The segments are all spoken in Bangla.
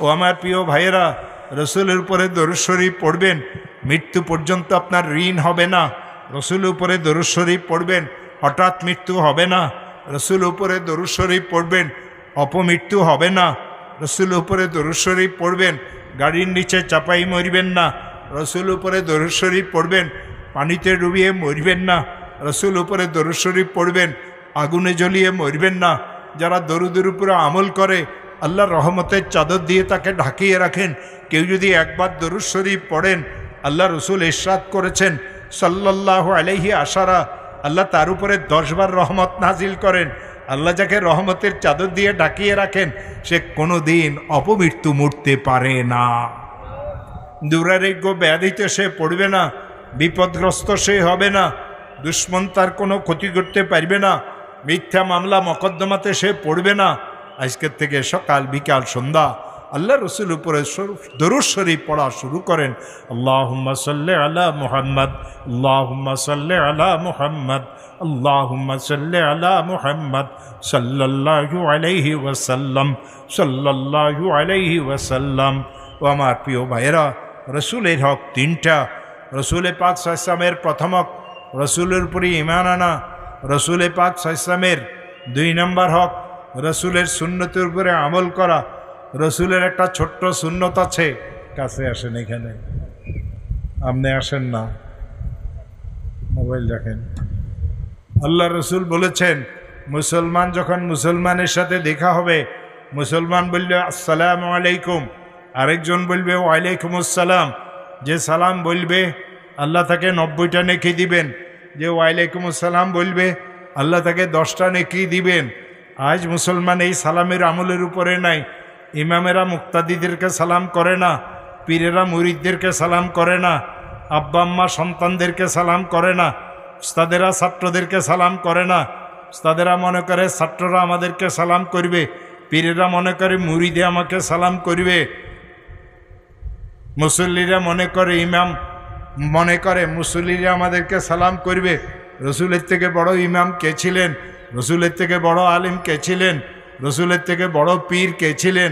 ও আমার প্রিয় ভাইয়েরা, রসুলের উপরে শরীফ পড়বেন, মৃত্যু পর্যন্ত আপনার ঋণ হবে না। রসুল উপরে শরীফ পড়বেন, হঠাৎ মৃত্যু হবে না। রসুল উপরে শরীফ পড়বেন, অপমৃত্যু হবে না। রসুল উপরে শরীফ পড়বেন, গাড়ির নিচে চাপাই মরবেন না। রসুল উপরে শরীফ পড়বেন, পানিতে ডুবিয়ে মরবেন না। রসুল উপরে শরীফ পড়বেন, আগুনে জ্বলিয়ে মরবেন না। যারা দরুদের উপরে আমল করে আল্লাহর রহমতের চাদর দিয়ে তাকে ঢাকিয়ে রাখেন। কেউ যদি একবার দরুদ শরীফ পড়েন, আল্লাহ রসুল ইরশাদ করেছেন সাল্লাহ আলাইহি আশারা। আল্লাহ তার উপরে দশবার রহমত নাজিল করেন। আল্লাহ যাকে রহমতের চাদর দিয়ে ঢাকিয়ে রাখেন, সে কোনো দিন অপমৃত্যু মরতে পারে না। দুরারোগ্য ব্যাধিতে সে পড়বে না, বিপদগ্রস্ত সে হবে না, দুশ্মন তার কোনো ক্ষতি করতে পারবে না, মিথ্যা মামলা মকদ্দমাতে সে পড়বে না। আজকের থেকে সকাল, বিকাল, সন্ধ্যা আল্লাহ রসুল উপরে দরুদ শরীফ পড়া শুরু করেন। আল্লাহ সাল্লে আলা মুহাম্মদ আল্লাহ সাল্লে আলা মুহাম্মদ আল্লাহ সাল্লে আলা মুহাম্মদ সাল্লাল্লাহু আলাইহি ওয়াসাল্লাম, সাল্লাল্লাহু আলাইহি ওয়াসাল্লাম। ও আমার প্রিয় ভাইয়েরা, রসুলের হক তিনটা। রসুলে পাক সাইসামের প্রথম হক, রসুলের উপরে ইমান আনা। রসুলে পাক সাইসামের দুই নম্বর হক রসুলের সুন্নতের উপরে আমল করা, রসুলের একটা ছোট্ট সুন্নত আছে। কাছে আসেন এখানে। আপনি আসেন না। মোবাইল দেখেন। আল্লাহ রসুল বলেছেন, মুসলমান যখন মুসলমানের সাথে দেখা হবে, মুসলমান বললে আসসালাম আলাইকুম। আরেকজন বলবে, ওয়ালাইকুম আসসালাম। যে সালাম বলবে, আল্লাহ তাকে নব্বইটা নেকি দিবেন। যে ওয়ালাইকুম আসসালাম বলবে, আল্লাহ তাকে দশটা নেকি দিবেন। আজ মুসলমান এই সালামের আমলের উপরে নাই। ইমামেরা মুক্তাদিদেরকে সালাম করে না, পীরেরা মুরিদদেরকে সালাম করে না, আব্বা আম্মা সন্তানদেরকে সালাম করে না, উস্তাদেরা ছাত্রদেরকে সালাম করে না, উস্তাদেরা মনে করে ছাত্ররা আমাদেরকে সালাম করবে, পীরেরা মনে করে মুরিদে আমাকে সালাম করবে। মুসল্লিরা মনে করে ইমাম মনে করে মুসল্লিরা আমাদেরকে সালাম করবে। রসুলের থেকে বড় ইমাম কে ছিলেন? রসুলের থেকে বড় আলিম কে ছিলেন? রসুলের থেকে বড় পীর কে ছিলেন?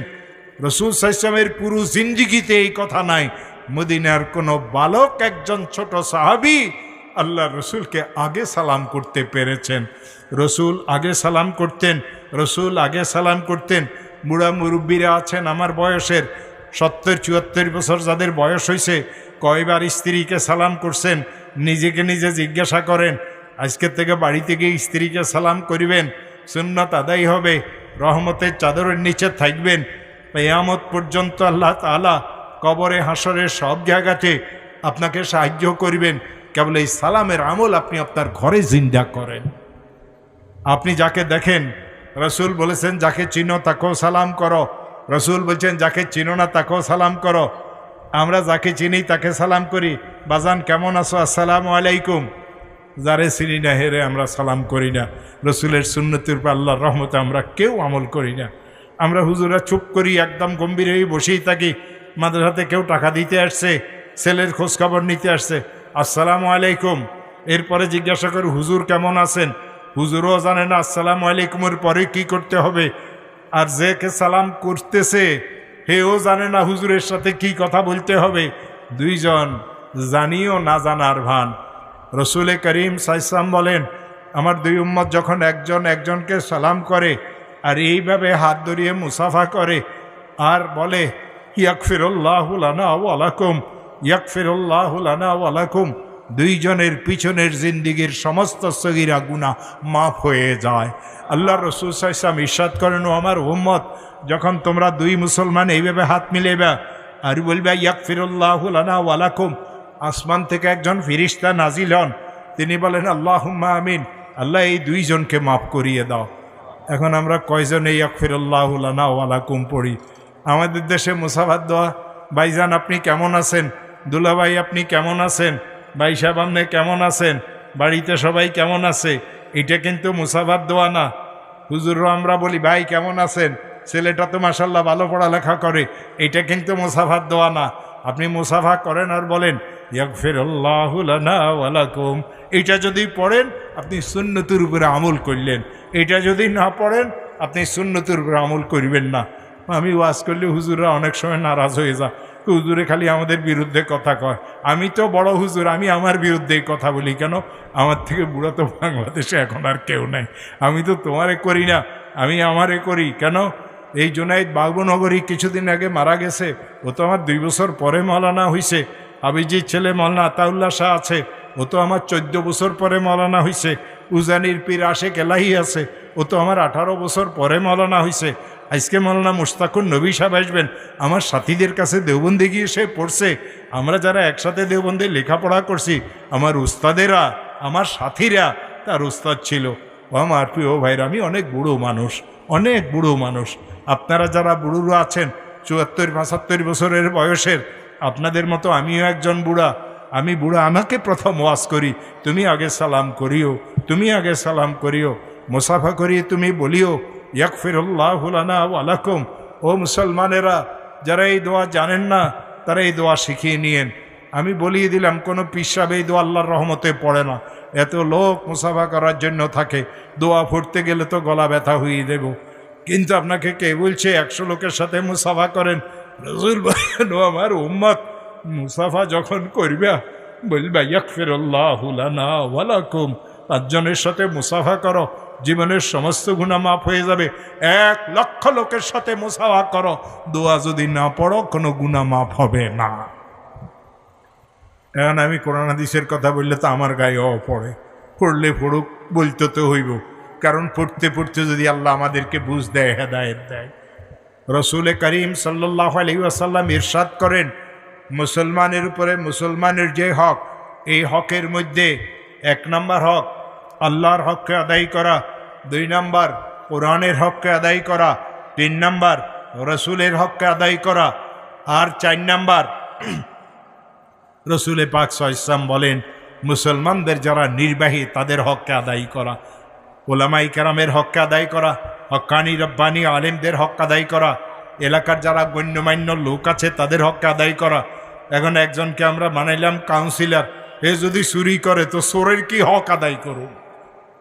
রসুল সাইসলামের পুরো জিন্দিগিতে এই কথা নাই। মদিনার কোনো বালক, একজন ছোট সাহাবি আল্লাহ রসুলকে আগে সালাম করতে পেরেছেন। রসুল আগে সালাম করতেন, রসুল আগে সালাম করতেন। বুড়া মুরব্বীরা আছেন আমার বয়সের, সত্তর, চুয়াত্তর বছর যাদের বয়স হয়েছে কয়বার স্ত্রীকে সালাম করছেন, নিজেকে নিজে জিজ্ঞাসা করেন আজকের থেকে বাড়ি থেকে স্ত্রীকে সালাম করিবেন, সুন্নত আদায় হবে রহমতের চাদরের নিচে থাকবেন। পেয়ামত পর্যন্ত আল্লাহ তালা কবরে হাসরে সব জায়গাতে আপনাকে সাহায্য করবেন। কেবল এই সালামের আমল আপনি আপনার ঘরে জিন্দা করেন। আপনি যাকে দেখেন, রসুল বলেছেন, যাকে চিনো তাকেও সালাম করো। রসুল বলছেন, যাকে চিনো না তাকেও সালাম করো। আমরা যাকে চিনি তাকে সালাম করি। বাজান, কেমন আছো? আসসালামু আলাইকুম। যারে চিনি না, হেরে আমরা সালাম করি না। রসুলের সুন্নতির উপর আল্লাহর রহমতে আমরা কেউ আমল করি না। আমরা হুজুরা চুপ করি, একদম গম্ভীর হয়ে বসেই থাকি। মাদ্রাসাতে কেউ টাকা দিতে আসছে, ছেলের খোঁজখবর নিতে আসছে। আসসালামু আলাইকুম। এরপরে জিজ্ঞাসা করি, হুজুর কেমন আছেন? হুজুরও জানে না, আসসালামু আলাইকুমের পরে কি করতে হবে? আর যে কে সালাম করতেছে, হেও জানে না হুজুরের সাথে কি কথা বলতে হবে। দুইজন জানিও না জানার ভান। রসুলে করিম সাইসাম বলেন, আমার দুই উম্মত যখন একজন একজনকে সালাম করে আর এইভাবে হাত ধরিয়ে মুসাফা করে আর বলে ইয়াকফিরুল্লাহুলানা ওয়ালাকুম ইয়াকফিরুল্লাহুলানা ওয়ালাকুম দুইজনের পিছনের জিন্দিগির সমস্ত সগিরা গুণা মাফ হয়ে যায়। আল্লাহ রসুল সাইসাম ইস্বাদ করেন, ও আমার উম্মত, যখন তোমরা দুই মুসলমান এইভাবে হাত মিলেবা আর বলবে ইয়াকফিরুল্লাহুলানা ওয়ালাকুম আসমান থেকে একজন ফিরিস্তা নাজিল হন। তিনি বলেন আল্লাহ আমিন। আল্লাহ এই দুইজনকে মাফ করিয়ে দাও। এখন আমরা কয়জন এই আকফিরুল্লাহুলানা ওয়ালাকুম পড়ি? আমাদের দেশে মুসাফাত দোয়া ভাইজান আপনি কেমন আছেন? দুলাভাই আপনি কেমন আছেন? ভাই সাহেব, আপনি কেমন আছেন? বাড়িতে সবাই কেমন আছে? এটা কিন্তু মুসাফাত দোয়া না। হুজুরও আমরা বলি, ভাই, কেমন আছেন? ছেলেটা তো মাসাল্লাহ ভালো পড়ালেখা করে। এটা কিন্তু মুসাফাত দোয়া না। আপনি মুসাফা করেন আর বলেন ইয়াকফিরুল্লাহুলাকুম এটা যদি পড়েন, আপনি সুন্নতির উপরে আমল করলেন। এটা যদি না পড়েন, আপনি সুন্নতির উপরে আমল করবেন না। আমি ওয়াজ করলে হুজুররা অনেক সময় নারাজ হয়ে যায়। হুজুরে খালি আমাদের বিরুদ্ধে কথা কয়। আমি তো বড় হুজুর, আমি আমার বিরুদ্ধেই কথা বলি কেন? আমার থেকে বুড়ো তো বাংলাদেশে এখন আর কেউ নাই। আমি তো তোমারে করি না, আমি আমারে করি। কেন? এই জোনাইদ বাবুনগরী কিছুদিন আগে মারা গেছে। ও তো আমার দুই বছর পরে মালানা হইছে। আবিজির ছেলে মৌলানা আতাউল্লাহ শাহ আছে। ও তো আমার চোদ্দ বছর পরে মৌলানা হয়েছে উজানির পীর আশেক এলাহি আছে। ও তো আমার আঠারো বছর পরে মৌলানা হয়েছে আজকে মৌলানা মুস্তাকুর নবী সাহেব আসবেন। আমার সাথীদের কাছে দেওবন্দি গিয়ে সে পড়ছে। আমরা যারা একসাথে দেওবন্দে লেখাপড়া করছি, আমার উস্তাদেরা, আমার সাথীরা, তার উস্তাদ ছিল। ও আমার প্রিয় ভাইরা, আমি অনেক বুড়ো মানুষ, অনেক বুড়ো মানুষ। আপনারা যারা বুড়োরা আছেন, চুয়াত্তর, পঁচাত্তর বছরের বয়সের আপনাদের মতো আমিও একজন বুড়া। আমি বুড়া, আমাকে প্রথম ওয়াজ করি, তুমি আগে সালাম করিও, তুমি আগে সালাম করিও, মুসাফা করিয়ে তুমি বলিও ইয়াক ইয়াকফিরুল্লাহুলানা আলাকুম ও মুসলমানেরা, যারা এই দোয়া জানেন না, তারা এই দোয়া শিখিয়ে নিয়েন। আমি বলিয়ে দিলাম, কোনো পিসাব এই দোয়া আল্লাহর রহমতে পড়ে না। এত লোক মুসাফা করার জন্য থাকে, দোয়া ফুটতে গেলে তো গলা ব্যথা হয়ে দেব। কিন্তু আপনাকে কে বলছে, একশো লোকের সাথে মুসাফা করেন রসুল বলেন, ও আমার উম্মত মুসাফা যখন করবে বলবে ইয়াকফিরুল্লাহুলানা ওয়ালাকুম পাঁচজনের সাথে মুসাফা করো জীবনের সমস্ত গুণা মাফ হয়ে যাবে। এক লক্ষ লোকের সাথে মুসাফা করো দোয়া যদি না পড়ো কোনো গুণা মাফ হবে না। এখন আমি কোরআন কথা বললে তো আমার গায়ে অ পড়ে। পড়লে পড়ুক বলতে তো হইব। কারণ পড়তে পড়তে যদি আল্লাহ আমাদেরকে বুঝ দেয় হেদায়ত দেয়। রসুল করিম সাল্লাহ আলী আসাল্লাম ইরশাদ করেন, মুসলমানের উপরে মুসলমানের যে হক, এই হকের মধ্যে এক নম্বর হক, আল্লাহর হককে আদায় করা, দুই নম্বর কোরআনের হককে আদায় করা, তিন নম্বর রসুলের হককে আদায় করা, আর চার নম্বর রসুলে পাক ইসলাম বলেন, মুসলমানদের যারা নির্বাহী তাদের হককে আদায় করা ওলামাই কেরামের হককে আদায় করা হক্কানি রব্বানি আলেমদের হক আদায় করা। এলাকার যারা গণ্যমান্য লোক আছে, তাদের হককে আদায় করা। এখন একজনকে আমরা বানাইলাম কাউন্সিলর এ যদি চুরি করে, তো চোরের কি হক আদায় করুন?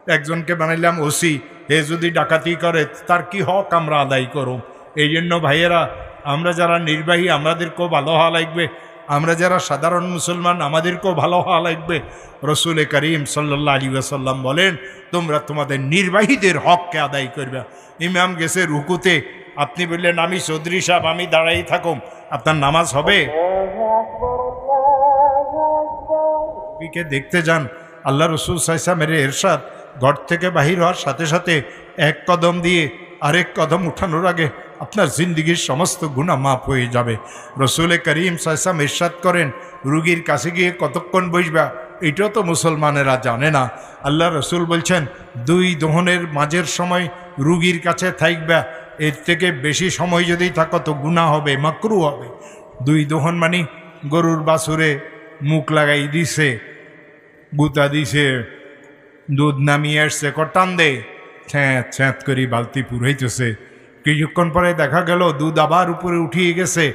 একজনকে বানাইলাম ওসি, এ যদি ডাকাতি করে, তার কি হক আমরা আদায় করুম এই জন্য ভাইয়েরা, আমরা যারা নির্বাহী, আমাদেরকেও ভালো হওয়া লাগবে। আমরা যারা সাধারণ মুসলমান, আমাদেরকেও ভালো হওয়া লাগবে। রসুল করিম সাল্লাহ আলী আসাল্লাম বলেন, তোমরা তোমাদের নির্বাহীদের হককে আদায় করবে। ইমাম গেছে রুকুতে, আপনি বললেন, আমি চৌধুরী সাহেব, আমি দাঁড়াই থাকুম। আপনার নামাজ হবে? নবীকে দেখতে যান। আল্লাহ রসুল সাইসামের এরশাদ ঘর থেকে বাহির হওয়ার সাথে সাথে এক কদম দিয়ে আরেক কদম উঠানোর আগে আপনার জিন্দিগির সমস্ত গুণা মাফ হয়ে যাবে। রসুল করিম সাইসাম ইরশাদ করেন, রুগীর কাছে গিয়ে কতক্ষণ বসবা? এটাও তো মুসলমানেরা জানে না। আল্লাহ রসুল বলছেন, দুই দোহনের মাঝের সময় রুগীর কাছে থাকবা এর থেকে বেশি সময় যদি থাকো তো গুণা হবে, মাকরু হবে। দুই দোহন মানে গরুর বাছুরে মুখ লাগাই দিছে, গুতা দিছে, দুধ নামিয়ে আসছে কটান দে। ছ্যাঁত ছ্যাঁত করি বালতি পুরাইতেছে। কিছুক্ষণ পরে দেখা গেল, দুধ আবার উপরে উঠিয়ে গেছে।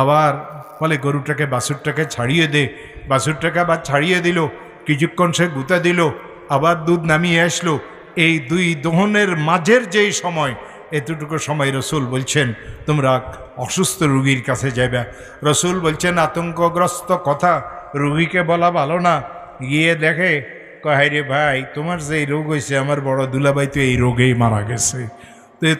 আবার বলে, গরুটাকে, বাছুরটাকে ছাড়িয়ে দে। বাছুরটাকে আবার ছাড়িয়ে দিল, কিছুক্ষণ সে গুতা দিল, আবার দুধ নামিয়ে আসলো। এই দুই দোহনের মাঝের যেই সময়, এতটুকু সময় রসুল বলছেন, তোমরা অসুস্থ রুগীর কাছে যাবে রসুল বলছেন, আতঙ্কগ্রস্ত কথা, রুগীকে বলা ভালো না। গিয়ে দেখে কহাই রে ভাই, তোমার যে রোগ হয়েছে আমার বড় দুলাভাই তো এই রোগেই মারা গেছে।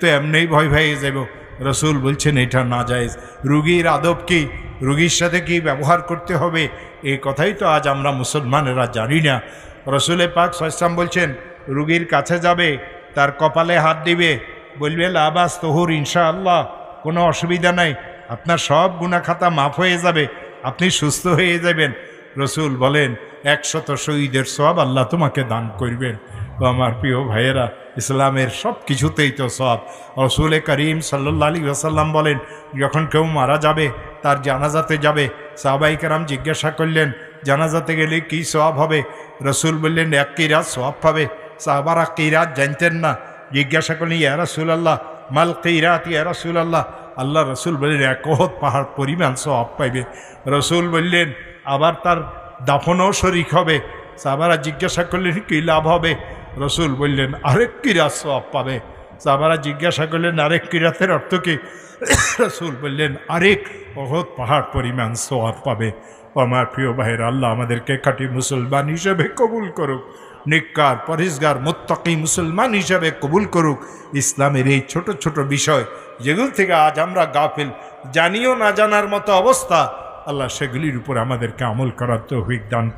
তো এমনিই ভয় ভয়ে যাব। রসুল বলছেন, এটা না যায় রুগীর আদব কি? রুগীর সাথে কি ব্যবহার করতে হবে? এই কথাই তো আজ আমরা মুসলমানেরা জানি না। রসুলে পাক সস্তাম বলছেন, রুগীর কাছে যাবে, তার কপালে হাত দিবে। বলবে লাবাস তহুর ইনশাআল্লাহ, কোনো অসুবিধা নাই। আপনার সব গুণাখাতা মাফ হয়ে যাবে। আপনি সুস্থ হয়ে যাবেন। রসুল বলেন, একশত শহীদের সব আল্লাহ তোমাকে দান করবেন। তো আমার প্রিয় ভাইয়েরা, ইসলামের সব কিছুতেই তো সব। রসুল করিম সাল্লা আলী আসাল্লাম বলেন, যখন কেউ মারা যাবে, তার জানাজাতে যাবে। সাহবাই কারাম জিজ্ঞাসা করলেন জানাজাতে গেলে কি সব হবে? রসুল বললেন, এক কিরাত সব পাবে। সাহবারা কিরাত জানতেন না। জিজ্ঞাসা করলেন, ইয়া রসুল আল্লাহ মাল কিরাত, ইয়া রসুল আল্লাহ আল্লাহ রসুল বললেন, একহত পাহাড় পরিমাণ সব পাইবে। রসুল বললেন, আবার তার দাফনও শরিক হবে। সাহাবারা জিজ্ঞাসা করলেন, কী লাভ হবে? রসুল বললেন আরেক কিরাত সব পাবে সাবারা জিজ্ঞাসা করলেন আরেক কিরাতের অর্থ কি? রসুল বললেন আরেক বহুত পাহাড় পরিমাণ সোয়াব পাবে। আমার প্রিয় ভাইয়ের আল্লাহ আমাদেরকে খাঁটি মুসলমান হিসেবে কবুল করুক। নিকার, পরিষ্কার, মোত্তাকি মুসলমান হিসেবে কবুল করুক। ইসলামের এই ছোট ছোট বিষয় যেগুলো থেকে আজ আমরা গাফিল, জানিও না জানার মতো অবস্থা, আল্লাহ সেগুলির উপর আমাদেরকে আমল করার তৌফিক দান করুন